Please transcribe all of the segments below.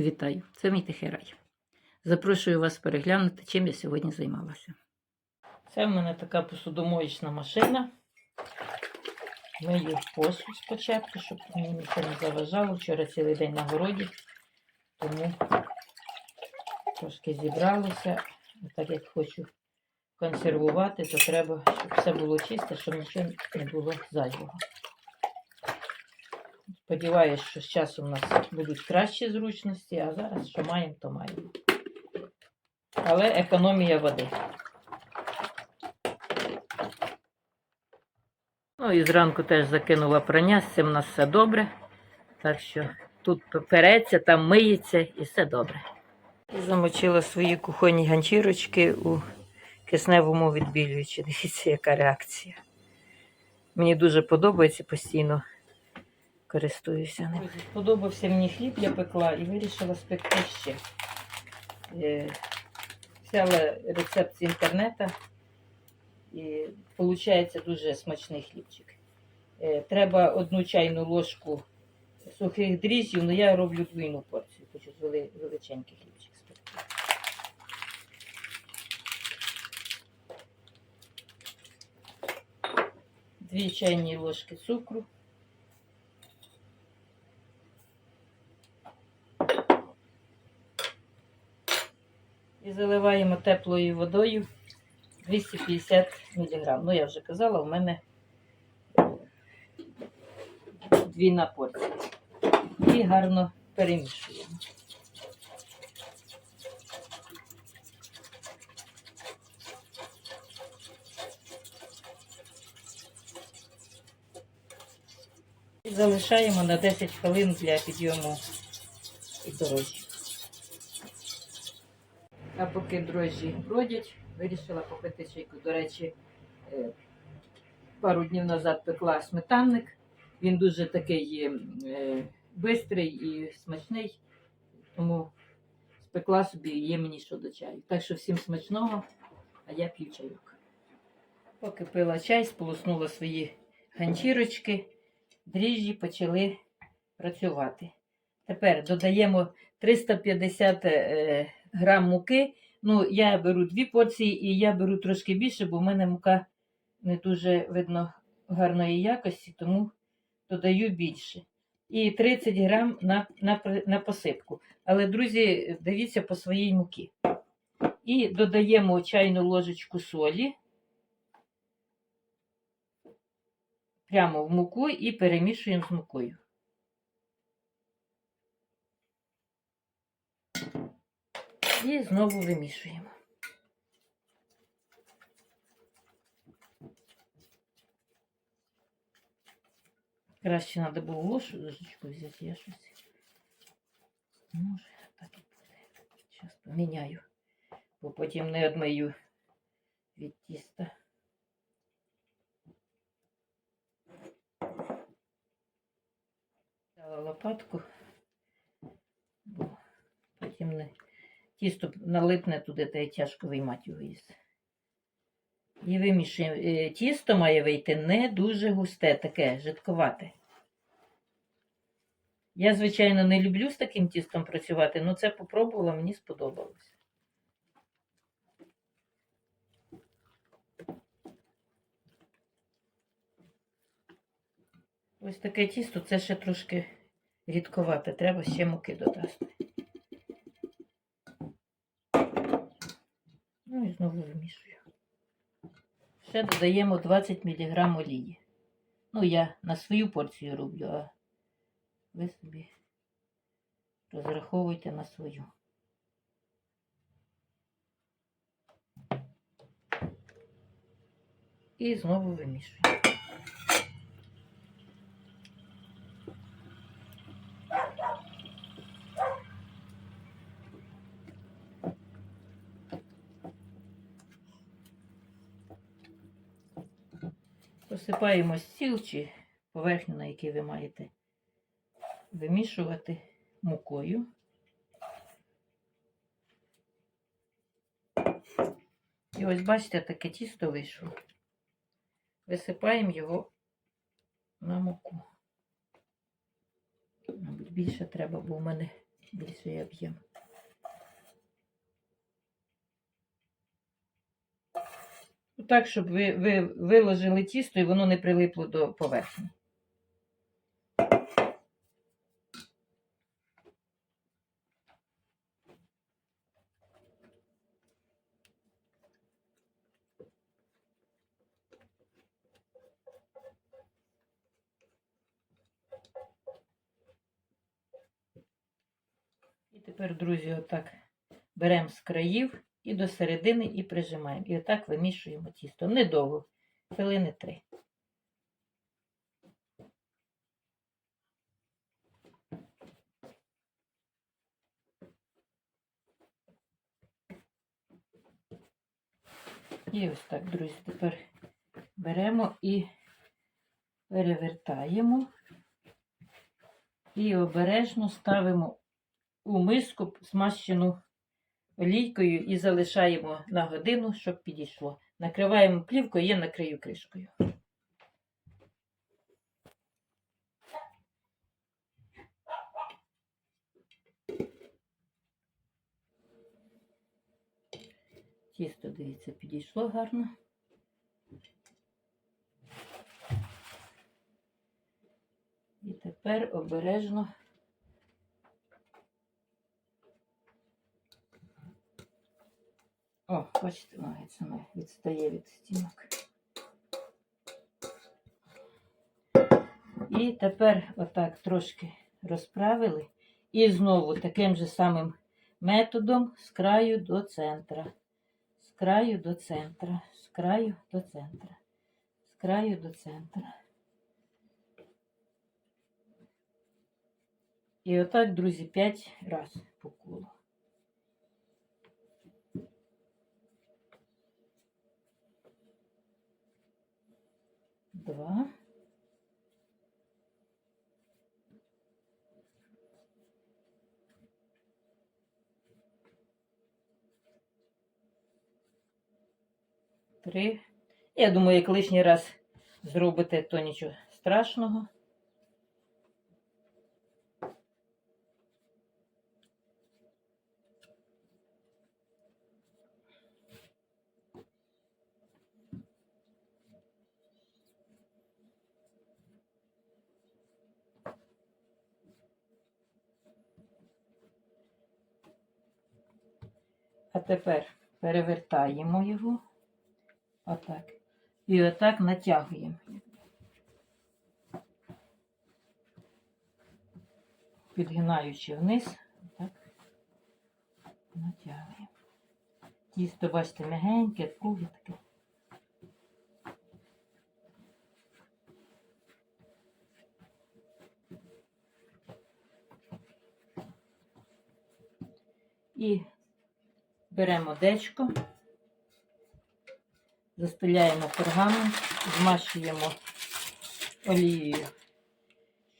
Вітаю! Це мій тихий рай. Запрошую вас переглянути, чим я сьогодні займалася. Це в мене така посудомоєчна машина. Мию посуд спочатку, щоб мені нічого не заважало. Вчора цілий день на городі, тому трошки зібралося. Так як хочу консервувати, то треба, щоб все було чисте, щоб нічого не було зайвого. Сподіваюсь, що з часом у нас будуть кращі зручності, а зараз що маємо, то маємо. Але економія води. Ну і зранку теж закинула прання, з цим у нас все добре. Так що тут переться, там миється і все добре. Замочила свої кухонні ганчірочки у кисневому відбілюючі. Дивіться, яка реакція. Мені дуже подобається постійно користуюся ним. Сподобався мені хліб, я пекла і вирішила спекти ще. Е, Взяла рецепт з інтернету і виходить дуже смачний хлібчик. Е, Треба одну чайну ложку сухих дріжджів, але я роблю двійну порцію, хочу величенький хлібчик спекти. Дві чайні ложки цукру. І заливаємо теплою водою 250 мг. Ну, я вже казала, у мене е, двійна порція. І гарно перемішуємо. І залишаємо на 10 хвилин для підйому і. А поки дрожжі бродять, вирішила попити чайку. До речі, е, пару днів назад пекла сметанник. Він дуже такий е, бистрий і смачний, тому спекла собі є мені що до чаю. Так що всім смачного, а я п'ю чайок. Поки пила чай, сполоснула свої ганчірочки, дріжджі почали працювати. Тепер додаємо 350 е, грам муки. Ну, я беру дві порції і я беру трошки більше, бо в мене мука не дуже видно гарної якості, тому додаю більше. І 30 грам на, на, на посипку. Але, друзі, дивіться по своїй муки. І додаємо чайну ложечку солі прямо в муку і перемішуємо з мукою. І знову вимішуємо. Краще треба було ложку, ложечку взяти, я щось. Може, так і буде. Зараз поміняю, бо потім не одмию від тіста. Дала лопатку, бо потім не Тісто налипне туди, та тяжко виймати його із. І вимішуємо. Е, Тісто має вийти не дуже густе, таке, жидковате. Я, звичайно, не люблю з таким тістом працювати, але це попробувала, мені сподобалось. Ось таке тісто, це ще трошки рідковате, треба ще муки додати. Знову вимішую. Ще додаємо 20 мг олії. Ну, я на свою порцію роблю, а ви собі розраховуйте на свою. І знову вимішую. Посипаємо стіл чи поверхню, на якій ви маєте вимішувати мукою. І ось бачите, таке тісто вийшло. Висипаємо його на муку. Мабуть, більше треба, бо в мене більший об'єм. Так, щоб ви, ви виложили тісто і воно не прилипло до поверхні. Тепер, друзі, отак беремо з країв і до середини і прижимаємо. І отак вимішуємо тісто. Недовго, хвилини три. І ось так, друзі, тепер беремо і перевертаємо і обережно ставимо у миску змащену олійкою і залишаємо на годину, щоб підійшло. Накриваємо плівкою, я накрию кришкою. Тісто, дивіться, підійшло гарно. І тепер обережно О, бачите, ноги саме відстає від стінок. І тепер отак трошки розправили. І знову таким же самим методом з краю до центра. З краю до центра, з краю до центра, з краю до центра. І отак, друзі, 5 разів по колу. Два. Три. Я думаю, як лишній раз зробите, то нічого страшного. А тепер перевертаємо його. Отак. І отак натягуємо. Підгинаючи вниз, отак натягуємо. Тісто, бачите, м'ягеньке, кругле таке. І беремо дечко, застеляємо пергамент, змащуємо олією,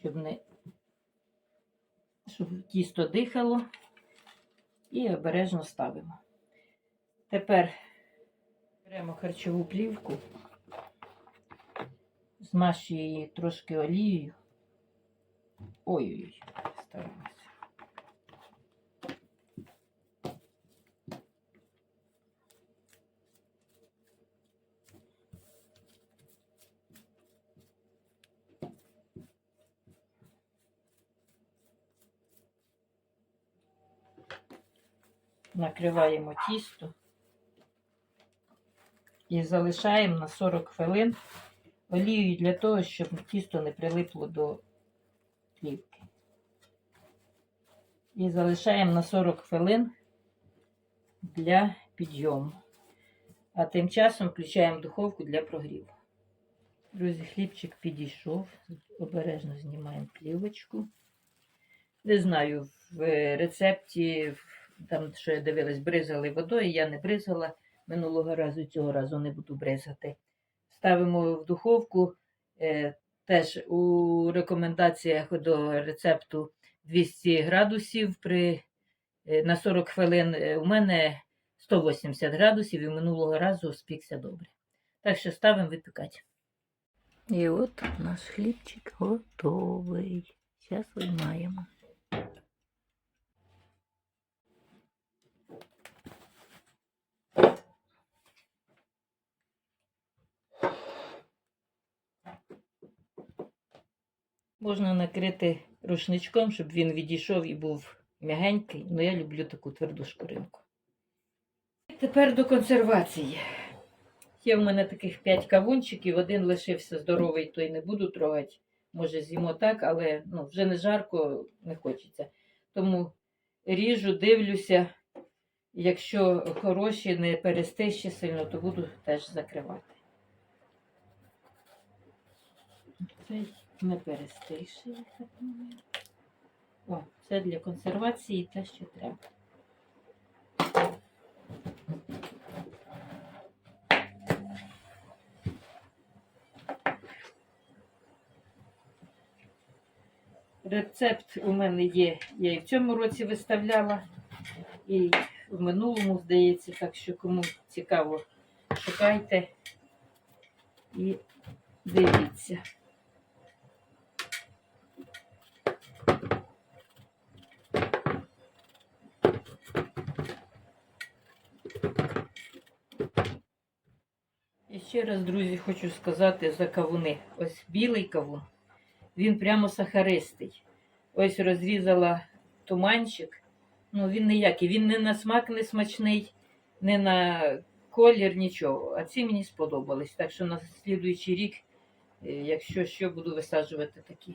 щоб не щоб тісто дихало, і обережно ставимо. Тепер беремо харчову плівку, змащуємо її трошки олією. Ой-ой-ой, старалася. Накриваємо тісто і залишаємо на 40 хвилин олією для того, щоб тісто не прилипло до плівки. І залишаємо на 40 хвилин для підйому. А тим часом включаємо духовку для прогріву. Друзі, хлібчик підійшов. Обережно знімаємо плівочку. Не знаю, в рецепті там, що я дивилась, бризали водою, я не бризала минулого разу, цього разу не буду бризати. Ставимо в духовку. Е, теж у рекомендаціях до рецепту 200 градусів при, е, на 40 хвилин. Е, У мене 180 градусів і минулого разу спікся добре. Так що ставимо випікати. І от наш хлібчик готовий. Зараз виймаємо. Можна накрити рушничком, щоб він відійшов і був м'ягенький, але я люблю таку тверду шкуринку. Тепер до консервації. Є в мене таких 5 кавунчиків, один лишився здоровий, той не буду трогати. Може, з'їмо так, але ну, вже не жарко, не хочеться. Тому ріжу, дивлюся. Якщо хороші, не перестищі сильно, то буду теж закривати. Так мовити. О, це для консервації те, що треба. Рецепт у мене є, я і в цьому році виставляла, і в минулому, здається, так що кому цікаво, шукайте і дивіться. Ще раз, друзі, хочу сказати за кавуни. Ось білий кавун, він прямо сахаристий. Ось розрізала туманчик. Ну, він ніякий, він не на смак не смачний, не на колір, нічого. А ці мені сподобались. Так що на слідуючий рік, е, якщо що, буду висаджувати такі.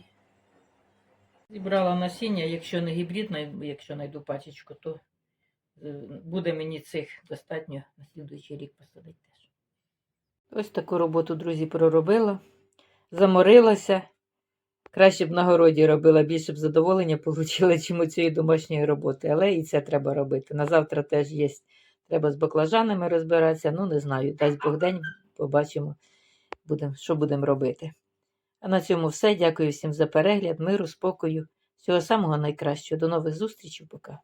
Зібрала насіння, якщо не гібрид, якщо знайду пачечку, то е, буде мені цих достатньо на слідуючий рік посадити. Ось таку роботу, друзі, проробила. Заморилася. Краще б на городі робила, більше б задоволення отримала, чим у цієї домашньої роботи. Але і це треба робити. На завтра теж є. Треба з баклажанами розбиратися. Ну, не знаю. Дасть Бог день, побачимо, будем, що будемо робити. А на цьому все. Дякую всім за перегляд, миру, спокою. Всього самого найкращого. До нових зустрічей. Пока.